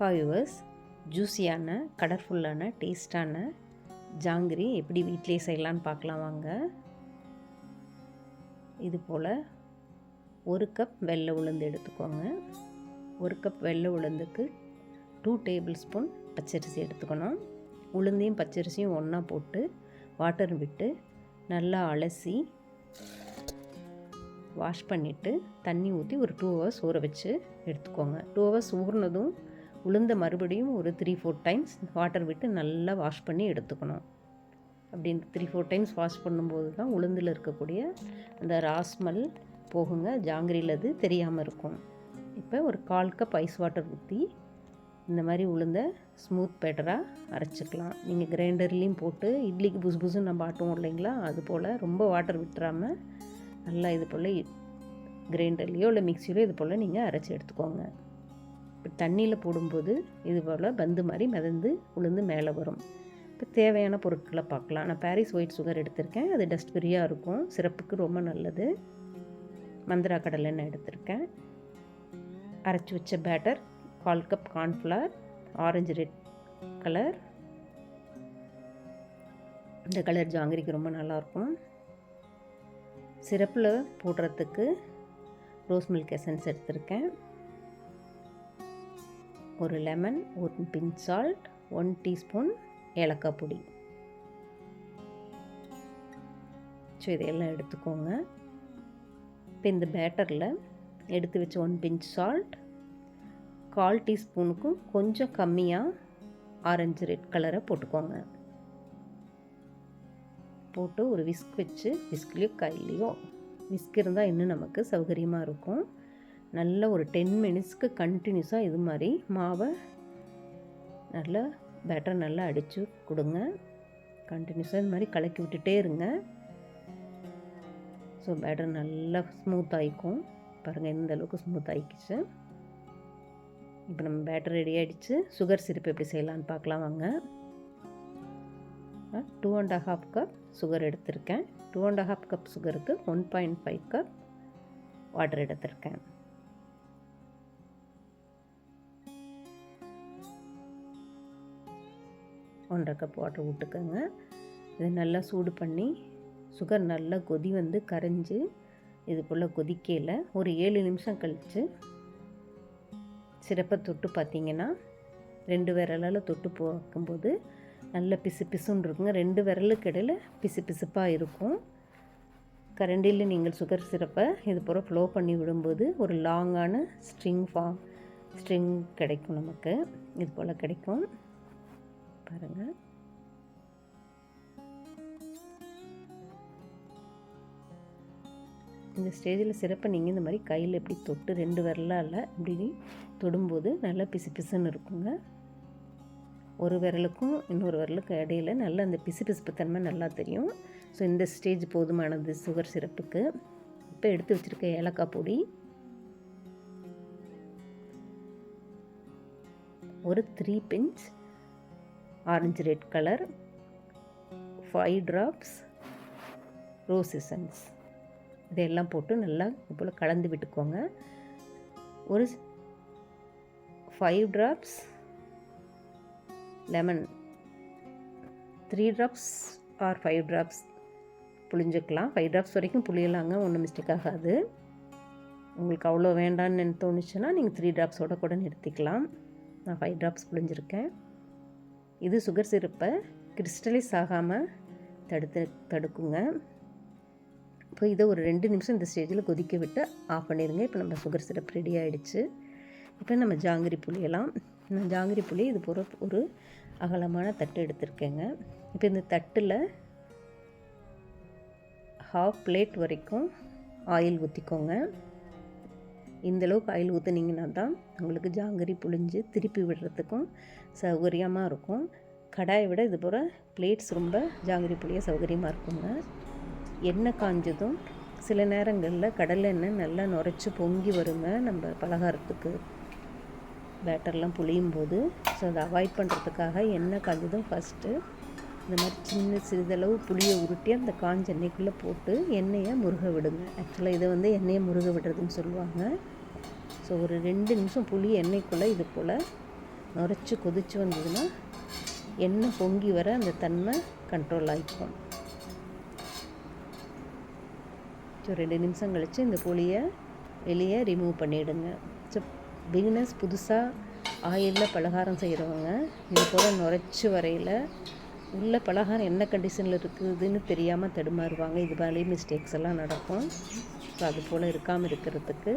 ஹாய்வர்ஸ் ஜூஸியான கலர்ஃபுல்லான டேஸ்டான ஜாங்கிரி எப்படி வீட்டிலே செய்யலான்னு பார்க்கலாம் வாங்க. இது போல் ஒரு கப் வெள்ளை உளுந்து எடுத்துக்கோங்க. ஒரு கப் வெள்ளை உளுந்துக்கு டூ டேபிள் ஸ்பூன் பச்சரிசி எடுத்துக்கணும். உளுந்தையும் பச்சரிசியும் ஒன்றா போட்டு வாட்டர் விட்டு நல்லா அலசி வாஷ் பண்ணிவிட்டு தண்ணி ஊற்றி ஒரு டூ ஹவர்ஸ் ஊற வச்சு எடுத்துக்கோங்க. டூ ஹவர்ஸ் ஊறினதும் உளுந்த மறுபடியும் ஒரு த்ரீ ஃபோர் டைம்ஸ் வாட்டர் விட்டு நல்லா வாஷ் பண்ணி எடுத்துக்கணும். அப்படின்னு த்ரீ ஃபோர் டைம்ஸ் வாஷ் பண்ணும்போது தான் உளுந்தில் இருக்கக்கூடிய அந்த ராஸ்மல் போகுங்க. ஜாங்கிரியில் அது தெரியாமல் இருக்கும். இப்போ ஒரு கால் கப் ஐஸ் வாட்டர் ஊற்றி இந்த மாதிரி உளுந்த ஸ்மூத் பேட்டராக அரைச்சிக்கலாம். நீங்கள் கிரைண்டர்லேயும் போட்டு இட்லிக்கு புசு புசுன்னு நம்ம ஆட்டுவோம் இல்லைங்களா? அது போல் ரொம்ப வாட்டர் விட்டுறாமல் நல்லா இது போல் கிரைண்டர்லேயோ இல்லை மிக்சிலையோ இது போல் நீங்கள் அரைச்சி எடுத்துக்கோங்க. தண்ணியில் போடும்போது இது போல் பந்து மாதிரி மிதந்து உளுந்து மேலே வரும். இப்போ தேவையான பொருட்களை பார்க்கலாம். நான் பாரிஸ் ஒயிட் சுகர் எடுத்திருக்கேன். அது டஸ்ட் ஃப்ரீயாக இருக்கும். சிறப்புக்கு ரொம்ப நல்லது. மந்திரா கடலை எடுத்திருக்கேன். அரைச்சி வச்ச பேட்டர் கால் cup cornflour orange red colour. இந்த கலர் ஜாங்கிரிக்கு ரொம்ப நல்லாயிருக்கும் சிறப்பில் போடுறதுக்கு ரோஸ் மில்க் எசன்ஸ் எடுத்திருக்கேன். ஒரு லெமன் ஒரு பிங்க் சால்ட் ஒன் டீஸ்பூன் ஏலக்காய் பொடி. ஸோ இதையெல்லாம் எடுத்துக்கோங்க. இப்போ இந்த பேட்டரில் எடுத்து வச்ச ஒன் பிஞ்ச் சால்ட் கால் டீஸ்பூனுக்கும் கொஞ்சம் கம்மியாக ஆரஞ்சு ரெட் கலரை போட்டுக்கோங்க. போட்டு ஒரு விஸ்க் வச்சு விஸ்க்லேயோ கையிலையோ விஸ்க் இருந்தால் இன்னும் நமக்கு சௌகரியமாக இருக்கும். நல்ல ஒரு டென் மினிட்ஸ்க்கு கண்டினியூஸாக இது மாதிரி மாவை நல்லா பேட்டர் நல்லா அடித்து கொடுங்க. கண்டினியூஸாக இது மாதிரி கலக்கி விட்டுட்டே இருங்க. ஸோ பேட்டர் நல்லா ஸ்மூத் ஆகிக்கும் பாருங்கள் எந்த அளவுக்கு ஸ்மூத் ஆகிக்கிச்சு இப்போ நம்ம பேட்டர் ரெடி ஆகிடுச்சு சுகர் சிரப் எப்படி செய்யலான்னு பார்க்கலாம் வாங்க. Two and half cup sugar எடுத்திருக்கேன். டூ அண்ட் ஹாஃப் கப் சுகருக்கு one point five cup water எடுத்திருக்கேன். ஒன்றரை கப் வாட்டர் விட்டுக்கோங்க. இதை நல்லா சூடு பண்ணி சுகர் நல்லா கொதி வந்து கரைஞ்சி இது போல் கொதிக்கையில் ஒரு ஏழு நிமிஷம் கழித்து சிறப்பை தொட்டு பார்த்தீங்கன்னா ரெண்டு விரலால் தொட்டு பார்க்கும்போது நல்ல பிசு பிசுன்னு இருக்குங்க. ரெண்டு விரலுக்கு இடையில் பிசு பிசுப்பாக இருக்கும். கரண்டியில் நீங்கள் சுகர் சிறப்பை இது போல் ஃப்ளோ பண்ணி விடும்போது ஒரு லாங்கான ஸ்ட்ரிங் ஃபார்ம் ஸ்ட்ரிங் கிடைக்கும் நமக்கு. இது போல் கிடைக்கும். பாருங்கள் இந்த ஸ்டேஜில் சிறப்பை நீங்கள் இந்த மாதிரி கையில் எப்படி தொட்டு ரெண்டு விரலால் இப்படி தொடும்போது நல்லா பிசு பிசுன்னு இருக்குங்க. ஒரு விரலுக்கும் இன்னொரு விரலுக்கும் இடையில நல்லா அந்த பிசு பிசுப்பு தன்மை நல்லா தெரியும். ஸோ இந்த ஸ்டேஜ் போதுமானது சுகர் சிறப்புக்கு. இப்போ எடுத்து வச்சுருக்க ஏலக்காய் பொடி. ஒரு three pinch orange red colour five drops rose essence இதையெல்லாம் போட்டு நல்லா இது கலந்து விட்டுக்கோங்க. ஒரு five drops lemon three drops or five drops புளிஞ்சிக்கலாம் five drops வரைக்கும் புளியலாங்க ஒன்றும் மிஸ்டேக் ஆகாது. உங்களுக்கு அவ்வளோ வேண்டான்னு தோணுச்சுன்னா நீங்கள் த்ரீ ட்ராப்ஸோட கூட நிறுத்திக்கலாம். நான் ஃபைவ் ட்ராப்ஸ் புளிஞ்சிருக்கேன் இது சுகர் சிரப்பை கிறிஸ்டலைஸ் ஆகாமல் தடுத்து தடுக்குங்க. இப்போ இதை ஒரு ரெண்டு நிமிஷம் இந்த ஸ்டேஜில் கொதிக்க விட்டு ஆஃப் பண்ணிடுங்க. இப்போ நம்ம சுகர் சிரப் ரெடி ஆகிடுச்சு இப்போ நம்ம ஜாங்கிரி புளியெல்லாம் நான் ஜாங்கிரி புளி இது போகிற ஒரு அகலமான தட்டு எடுத்திருக்கேங்க. இப்போ இந்த தட்டில் ஹாஃப் பிளேட் வரைக்கும் ஆயில் ஊற்றிக்கோங்க இந்தளவுக்கு ஆயில் ஊற்றுனீங்கன்னா தான் உங்களுக்கு ஜாங்கிரி புழிஞ்சு திருப்பி விடுறதுக்கும் சௌகரியமாக இருக்கும். கடாயை விட இது போல் பிளேட்ஸ் ரொம்ப ஜாங்கிரி புளிய சௌகரியமாக இருக்குங்க. எண்ணெய் காஞ்சதும் சில நேரங்களில் கடலை எண்ணெய் நல்லா நுரைச்சி பொங்கி வருங்க நம்ம பலகாரத்துக்கு. பேட்டர்லாம் புளியும் போது ஸோ அதை அவாய்ட் பண்ணுறதுக்காக எண்ணெய் காஞ்சதும் ஃபஸ்ட்டு இந்த மாதிரி சின்ன சிறிதளவு புளியை உருட்டி அந்த காஞ்ச எண்ணெய்க்குள்ளே போட்டு எண்ணெயை முருக விடுங்க. ஆக்சுவலாக இதை வந்து எண்ணெயை முருக விடுறதுன்னு சொல்லுவாங்க. ஸோ ஒரு ரெண்டு நிமிஷம் புளி எண்ணெய்க்குள்ளே இது போல் நுரைச்சி கொதிச்சு வந்ததுன்னா எண்ணெய் பொங்கி வர அந்த தன்மை கண்ட்ரோல் ஆகிக்கும். ஸோ ரெண்டு நிமிஷம் கழித்து இந்த புளியை வெளியே ரிமூவ் பண்ணிவிடுங்க ஸோ பிகினர்ஸ் புதுசாக ஆயிலில் பலகாரம் செய்கிறவங்க இது போல் நுரைச்சி வரையில் உள்ள பலகாரம் என்ன கண்டிஷனில் இருக்குதுன்னு தெரியாமல் தடுமாறுவாங்க. இது மாதிரி மிஸ்டேக்ஸ் எல்லாம் நடக்கும். ஸோ அது போல் இருக்காமல் இருக்கிறதுக்கு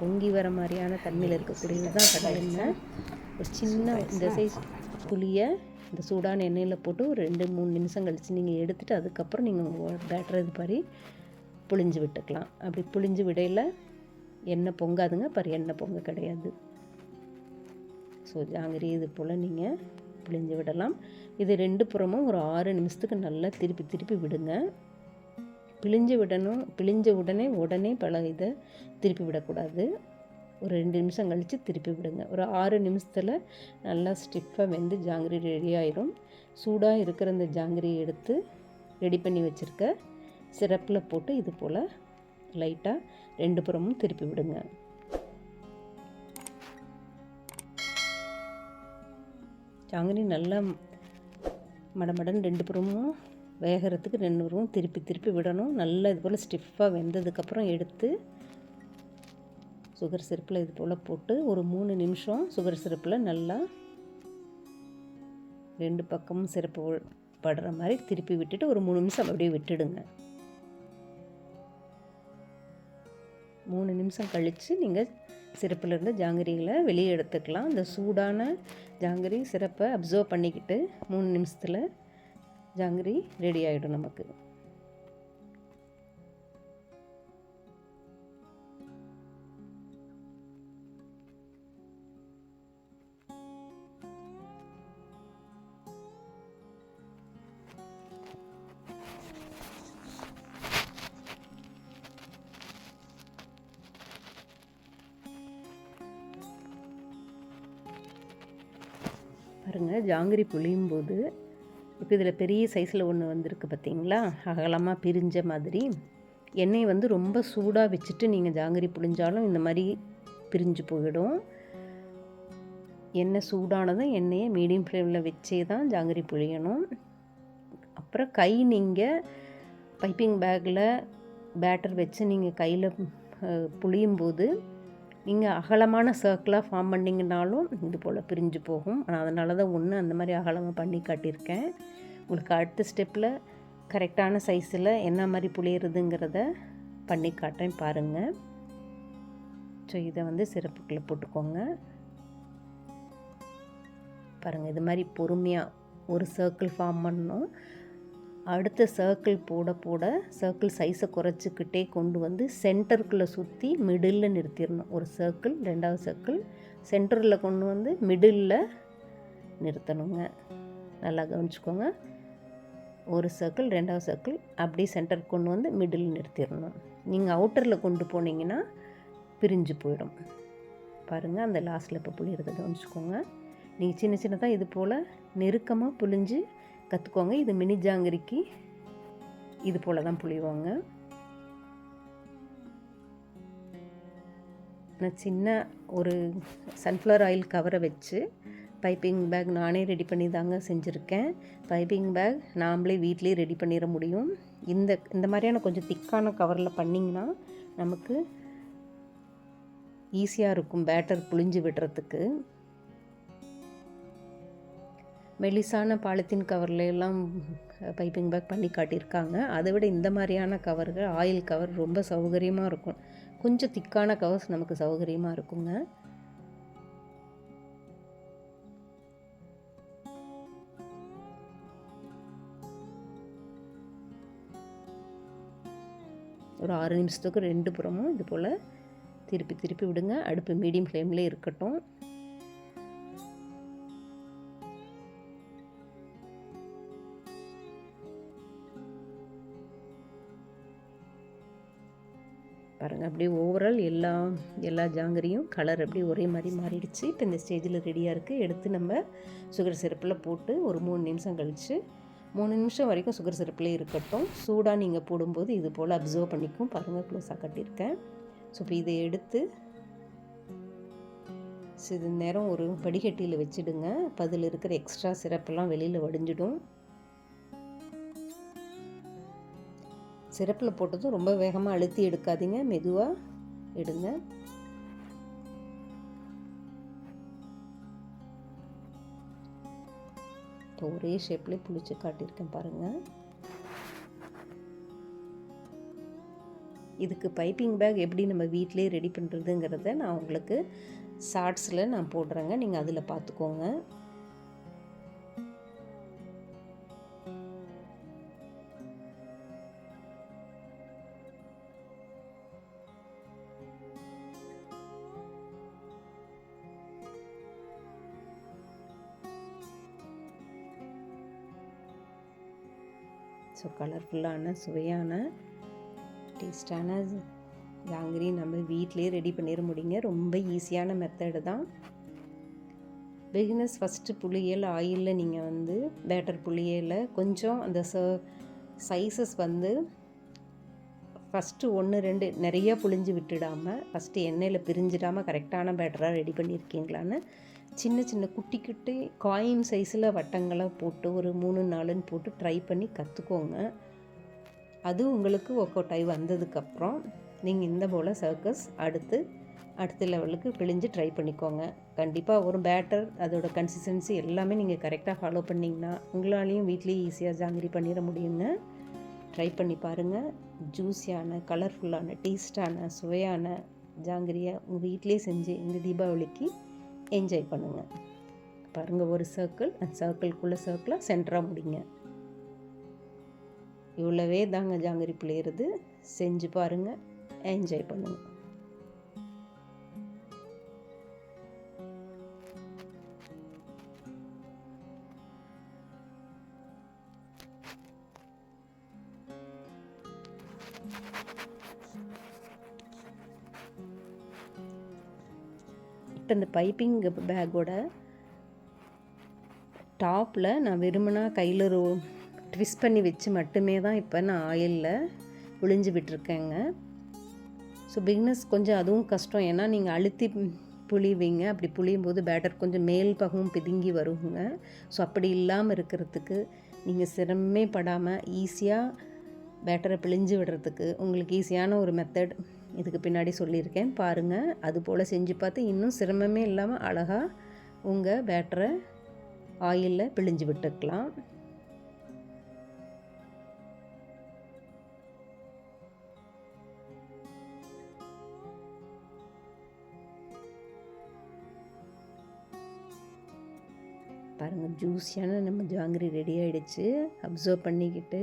பொங்கி வர மாதிரியான தண்ணியில் இருக்கக்கூடியது தான் கடல் எண்ணெய் ஒரு சின்ன இந்த சைஸ் புளியை இந்த சூடான எண்ணெயில் போட்டு ஒரு ரெண்டு மூணு நிமிஷம் கழித்து நீங்கள் எடுத்துகிட்டு அதுக்கப்புறம் நீங்கள் உங்கள் பேட்டர் இது மாதிரி புளிஞ்சு விட்டுக்கலாம். அப்படி புளிஞ்சு விடையில் எண்ணெய் பொங்காதுங்க. பர் எண்ணெய் பொங்க கிடையாது. ஸோ ஜாங்கிரி இது போல் நீங்கள் பிழிஞ்சு விடலாம். இது ரெண்டு புறமும் ஒரு ஆறு நிமிஷத்துக்கு நல்லா திருப்பி திருப்பி விடுங்க. பிழிஞ்சு விடணும். பிழிஞ்ச உடனே உடனே பல இதை திருப்பி விடக்கூடாது. ஒரு ரெண்டு நிமிஷம் கழித்து திருப்பி விடுங்க. ஒரு ஆறு நிமிஷத்தில் நல்லா ஸ்டிஃபாக வெந்து ஜாங்கிரி ரெடி ஆயிரும். சூடாக இருக்கிற அந்த ஜாங்கிரியை எடுத்து ரெடி பண்ணி வச்சுருக்க சிரப்பில் போட்டு இது போல் லைட்டாக ரெண்டு புறமும் திருப்பி விடுங்க. ஜாங்கிரி நல்லா மடமடன் ரெண்டு புறமும் வேகிறதுக்கு ரெண்டு புறமும் திருப்பி திருப்பி விடணும். நல்லா இது போல் ஸ்டிஃபாக வெந்ததுக்கப்புறம் எடுத்து சுகர் சிரப்பில் இது போல் போட்டு ஒரு மூணு நிமிஷம் சுகர் சிரப்பில் நல்லா ரெண்டு பக்கமும் சிறப்பு படுற மாதிரி திருப்பி விட்டுட்டு ஒரு மூணு நிமிஷம் அப்படியே விட்டுடுங்க. மூணு நிமிஷம் கழித்து நீங்கள் சிறப்புலேருந்து ஜாங்கிரிகளை வெளியே எடுத்துக்கலாம். இந்த சூடான ஜாங்கிரி சிறப்பை அப்சர்வ் பண்ணிக்கிட்டு மூணு நிமிஷத்தில் ஜாங்கிரி ரெடி ஆகிடும் நமக்கு. பாருங்கள் ஜாங்கிரி புளியும் போது இப்போ இதில் பெரிய சைஸில் ஒன்று வந்திருக்கு பார்த்தீங்களா அகலமாக பிரிஞ்ச மாதிரி. எண்ணெய் வந்து ரொம்ப சூடாக வச்சுட்டு நீங்கள் ஜாங்கிரி புளிஞ்சாலும் இந்த மாதிரி பிரிஞ்சு போயிடும். எண்ணெய் சூடானதும் எண்ணெயை மீடியம் ஃப்ளேமில் வச்சே தான் ஜாங்கிரி புளியணும் அப்புறம் கை நீங்கள் பைப்பிங் பேக்கில் பேட்டர் வச்சு நீங்கள் கையில் புளியும் போது நீங்கள் அகலமான சர்க்கிளாக ஃபார்ம் பண்ணிங்கனாலும் இது போல் பிரிஞ்சு போகும். ஆனால் அதனால தான் ஒன்று அந்த மாதிரி அகலமாக பண்ணி காட்டியிருக்கேன். உங்களுக்கு அடுத்த ஸ்டெப்பில் கரெக்டான சைஸில் என்ன மாதிரி புளியறதுங்கிறத பண்ணி காட்டேன் பாருங்கள் ஸோ இதை வந்து சிறப்புக்குள்ளே போட்டுக்கோங்க. பாருங்கள் இது மாதிரி பொறுமையாக ஒரு சர்க்கிள் ஃபார்ம் பண்ணணும். அடுத்த சர்க்கிள் போட போட சர்க்கிள் சைஸை குறைச்சிக்கிட்டே கொண்டு வந்து சென்டருக்குள்ளே சுற்றி மிடில் நிறுத்திடணும். ஒரு சர்க்கிள் ரெண்டாவது சர்க்கிள் சென்டரில் கொண்டு வந்து மிடில் நிறுத்தணுங்க. நல்லா கவனிச்சுக்கோங்க. ஒரு சர்க்கிள் ரெண்டாவது சர்க்கிள் அப்படியே சென்டருக்கு கொண்டு வந்து மிடில் நிறுத்திடணும். நீங்கள் அவுட்டரில் கொண்டு போனீங்கன்னா பிரிஞ்சு போயிடும். பாருங்கள் அந்த லாஸ்ட்டில் இப்போ புளியறதை கவனிச்சுக்கோங்க. நீங்கள் சின்ன சின்னதாக இது போல் நெருக்கமாக புளிஞ்சு கற்றுக்கோங்க இது மினி ஜாங்கிரிக்கு. இது போல் தான் புழிவாங்க நான் சின்ன ஒரு சன்ஃப்ளவர் ஆயில் கவரை வச்சு பைப்பிங் பேக் நானே ரெடி பண்ணி தாங்க செஞ்சுருக்கேன். பைப்பிங் பேக் நாம்ளே வீட்லேயே ரெடி பண்ணிட முடியும். இந்த இந்த மாதிரியான கொஞ்சம் திக்கான கவரில் பண்ணிங்கன்னா நமக்கு ஈஸியாக இருக்கும் பேட்டர் புழிஞ்சு விடுறதுக்கு. மெலிசான பாலித்தீன் கவர்லாம் பைப்பிங் பேக் பண்ணி காட்டியிருக்காங்க. அதை விட இந்த மாதிரியான கவர்கள் ஆயில் கவர் ரொம்ப சௌகரியமாக இருக்கும். கொஞ்சம் திக்கான கவர்ஸ் நமக்கு சௌகரியமாக இருக்குங்க. ஒரு ஆறு நிமிஷத்துக்கு ரெண்டு புறமும் இது போல் திருப்பி திருப்பி விடுங்க. அடுப்பு மீடியம் ஃப்ளேம்லேயே இருக்கட்டும். அப்படியே ஓவரால் எல்லா எல்லா ஜாங்கிரியும் கலர் அப்படியே ஒரே மாதிரி மாறிடுச்சு. இப்போ இந்த ஸ்டேஜில் ரெடியாக இருக்குது எடுத்து நம்ம சுகர் சிரப்பில் போட்டு ஒரு மூணு நிமிஷம் கழித்து மூணு நிமிஷம் வரைக்கும் சுகர் சிரப்பிலே இருக்கட்டும். சூடாக நீங்கள் போடும்போது இது போல் அப்சர்வ் பண்ணிக்கும். பாருங்கள் க்ளோஸாக கட்டியிருக்கேன். ஸோ இப்போ இதை எடுத்து சிறிது நேரம் ஒரு வடிகட்டியில் வச்சுடுங்க. அப்போ அதில் இருக்கிற எக்ஸ்ட்ரா சிரப்பெல்லாம் வெளியில் வடிஞ்சிடும். சிரப்பில் போட்டதும் ரொம்ப வேகமாக அழுத்தி எடுக்காதீங்க. மெதுவாக எடுங்க. இப்போ ஒரே ஷேப்லேயே புளிச்சு காட்டியிருக்கேன் பாருங்கள் இதுக்கு பைப்பிங் பேக் எப்படி நம்ம வீட்டிலே ரெடி பண்ணுறதுங்கிறத நான் உங்களுக்கு ஷார்ட்ஸில் நான் போடுறேங்க. நீங்கள் அதில் பார்த்துக்கோங்க. ஸோ கலர்ஃபுல்லான சுவையான டேஸ்டான ஜாங்கிரி நம்ம வீட்டிலே ரெடி பண்ணிட முடியுங்க. ரொம்ப ஈஸியான மெத்தடு தான். பிகினஸ் ஃபஸ்ட்டு புளியல் ஆயிலில் நீங்கள் வந்து பேட்டர் புளியலை கொஞ்சம் அந்த ச சைஸஸ் வந்து ஃபஸ்ட்டு ஒன்று ரெண்டு நிறையா புளிஞ்சு விட்டுடாமல் ஃபஸ்ட்டு எண்ணெயில் பிரிஞ்சிடாமல் கரெக்டான பேட்டராக ரெடி பண்ணியிருக்கீங்களான்னு சின்ன சின்ன குட்டி குட்டி காயின் சைஸில் வட்டங்களை போட்டு ஒரு மூணு நாலுன்னு போட்டு ட்ரை பண்ணி கற்றுக்கோங்க அது உங்களுக்கு ஒர்க் அவுட் ஆகி வந்ததுக்கப்புறம் நீங்கள் இந்த போல் சர்க்கஸ் அடுத்து அடுத்த லெவலுக்கு பிழிஞ்சு ட்ரை பண்ணிக்கோங்க. கண்டிப்பாக ஒரு பேட்டர் அதோட கன்சிஸ்டன்சி எல்லாமே நீங்கள் கரெக்டாக ஃபாலோ பண்ணிங்கன்னா உங்களாலேயும் வீட்லேயும் ஈஸியாக ஜாங்கிரி பண்ணிட முடியுங்க ட்ரை பண்ணி பாருங்கள் ஜூஸியான கலர்ஃபுல்லான டேஸ்டான சுவையான ஜாங்கிரியை உங்கள் வீட்டிலே செஞ்சு இந்த தீபாவளிக்கு என்ஜாய் பண்ணுங்கள் பாருங்கள் ஒரு சர்க்கிள் அந்த சர்க்கிள்குள்ளே சர்க்கிளாக சென்டராக முடிங்க. இவ்வளவே தாங்க ஜாங்கிரி பிள்ளையிறது. செஞ்சு பாருங்கள் என்ஜாய் பண்ணுங்கள் இப்போ அந்த பைப்பிங் பேக்கோட டாப்பில் நான் வெறுமனா கையில் ஒரு ட்விஸ்ட் பண்ணி வச்சு மட்டுமே தான் இப்போ நான் ஆயிலில் விழிஞ்சு விட்டுருக்கேங்க. ஸோ பிக்னஸ் கொஞ்சம் அதுவும் கஷ்டம். ஏன்னா நீங்கள் அழுத்தி புளிவீங்க அப்படி புளியும் போது பேட்டர் கொஞ்சம் மேல் பகவும் பிதுங்கி வருங்க. ஸோ அப்படி இல்லாமல் இருக்கிறதுக்கு நீங்கள் சிரமமே படாமல் ஈஸியாக பேட்டரை பிழிஞ்சு விடுறதுக்கு உங்களுக்கு ஈஸியான ஒரு மெத்தட் இதுக்கு பின்னாடி சொல்லியிருக்கேன். பாருங்கள் அது போல் செஞ்சு பார்த்து இன்னும் சிரமமே இல்லாமல் அழகாக உங்கள் பேட்டரை ஆயிலில் பிழிஞ்சு விட்டுக்கலாம். பாருங்கள் ஜூஸியான நம்ம ஜாங்கிரி ரெடி ஆகிடுச்சு அப்சர்வ் பண்ணிக்கிட்டு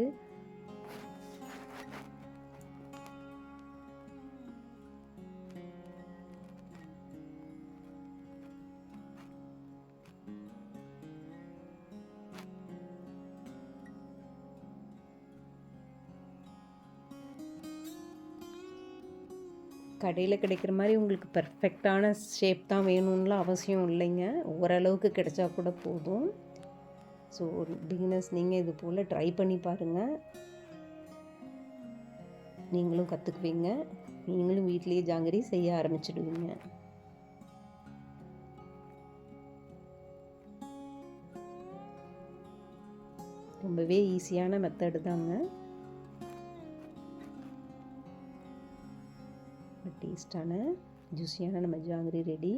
கடையில் கிடைக்கிற மாதிரி உங்களுக்கு பர்ஃபெக்டான ஷேப் தான் வேணும்லாம் அவசியம் இல்லைங்க. ஓரளவுக்கு கிடைச்சா கூட போதும். ஸோ ஒரு பிகினர்ஸ் நீங்கள் இது போல் ட்ரை பண்ணி பாருங்கள் நீங்களும் கற்றுக்குவீங்க நீங்களும் வீட்லேயே ஜாங்கிரி செய்ய ஆரம்பிச்சிடுவீங்க. ரொம்பவே ஈஸியான மெத்தடு தாங்க. டேஸ்டான ஜூஸியான நம்ம ஜாங்கிரி ரெடி.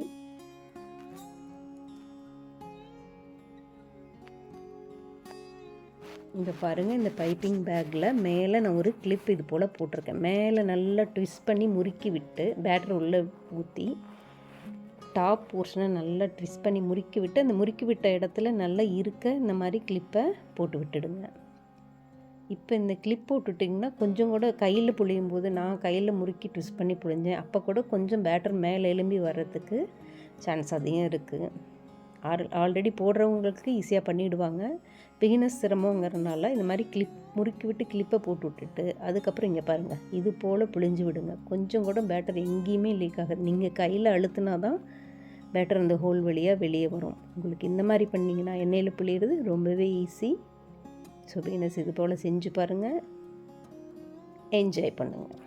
இந்த பாருங்கள் இந்த பைப்பிங் பேக்கில் மேலே நான் ஒரு கிளிப் இது போல் போட்டிருக்கேன். மேலே நல்லா ட்விஸ்ட் பண்ணி முறுக்கி விட்டு பேட்டர் உள்ளே ஊற்றி டாப் போர்ஷனை நல்லா ட்விஸ்ட் பண்ணி முறுக்கி விட்டு அந்த முறுக்கி விட்ட இடத்துல நல்லா இருக்க இந்த மாதிரி கிளிப்பை போட்டு விட்டுடுங்க. இப்போ இந்த கிளிப் போட்டுட்டிங்கன்னா கொஞ்சம் கூட கையில் புழியும் போது நான் கையில் முறுக்கி ட்விஸ்ட் பண்ணி புழிஞ்சேன். அப்போ கூட கொஞ்சம் பேட்டர் மேலே எலும்பி வர்றதுக்கு சான்ஸ் அதிகம் இருக்குது ஆல் ஆல்ரெடி போடுறவங்களுக்கு ஈஸியாக பண்ணிவிடுவாங்க பிகினஸ் சிரமங்கிறதுனால இந்த மாதிரி கிளிப் முறுக்கி விட்டு கிளிப்பை போட்டு விட்டுட்டு அதுக்கப்புறம் இங்கே பாருங்கள் இது போல் புழிஞ்சு விடுங்க. கொஞ்சம் கூட பேட்டர் எங்கேயுமே லீக் ஆகாது. நீங்கள் கையில் அழுத்தினா தான் பேட்டர் அந்த ஹோல் வழியாக வெளியே வரும். உங்களுக்கு இந்த மாதிரி பண்ணிங்கன்னா எண்ணெயில் புழியிறது ரொம்பவே ஈஸி ஸோ பிகினஸ் இது போல் செஞ்சு பாருங்கள் என்ஜாய் பண்ணுங்கள்